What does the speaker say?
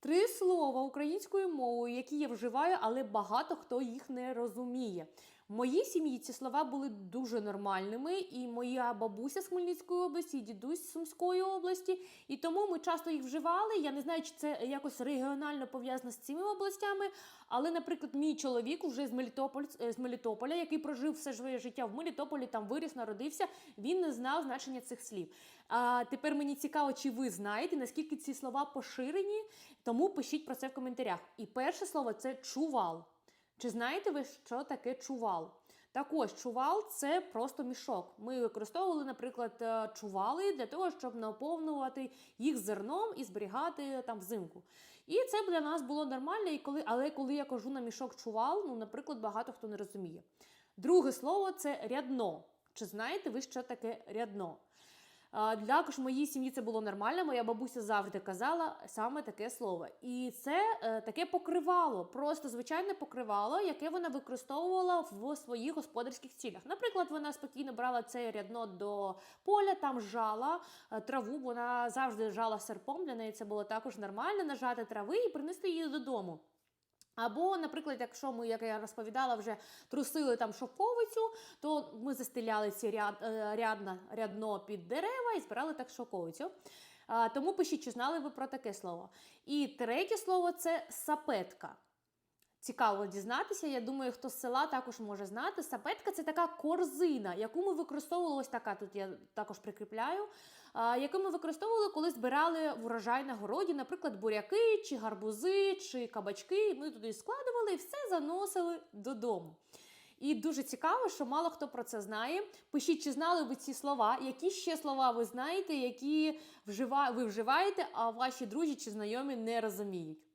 Три слова українською мовою, які я вживаю, але багато хто їх не розуміє. В моїй сім'ї ці слова були дуже нормальними, і моя бабуся з Хмельницької області, і дідусь з Сумської області. І тому ми часто їх вживали. Я не знаю, чи це якось регіонально пов'язано з цими областями. Але, наприклад, мій чоловік вже з Мелітополь з Мелітополя, який прожив все своє життя в Мелітополі, там виріс, народився. Він не знав значення цих слів. А тепер мені цікаво, чи ви знаєте, наскільки ці слова поширені, тому пишіть про це в коментарях. І перше слово це чувал. Чи знаєте ви, що таке чувал? Так ось, чувал це просто мішок. Ми використовували, наприклад, е, чували для того, щоб наповнювати їх зерном і зберігати там взимку. І це для нас було нормально, і коли, але коли я кажу на мішок чувал, ну, наприклад, багато хто не розуміє. Друге слово це рядно. Чи знаєте ви, що таке рядно? Також в моїй сім'ї це було нормально. Моя бабуся завжди казала саме таке слово. І це е, таке покривало, просто звичайне покривало, яке вона використовувала в своїх господарських цілях. Наприклад, вона спокійно брала це рядно до поля, там жала е, траву. Вона завжди жала серпом. Для неї це було також нормально нажати трави і принести її додому. Або, наприклад, якщо ми, як я розповідала, вже трусили там шоковицю, то ми застеляли ці ряд, рядно, рядно під дерева і збирали так шоковицю. Тому пишіть, чи знали ви про таке слово. І третє слово це сапетка. Цікаво дізнатися. Я думаю, хто з села також може знати. Сапетка це така корзина, яку ми використовували ось така. Тут я також прикріпляю. Яку ми використовували, коли збирали врожай на городі, наприклад, буряки, чи гарбузи, чи кабачки. Ми туди складували і все заносили додому. І дуже цікаво, що мало хто про це знає. Пишіть, чи знали ви ці слова, які ще слова ви знаєте, які ви вживаєте, а ваші друзі чи знайомі не розуміють.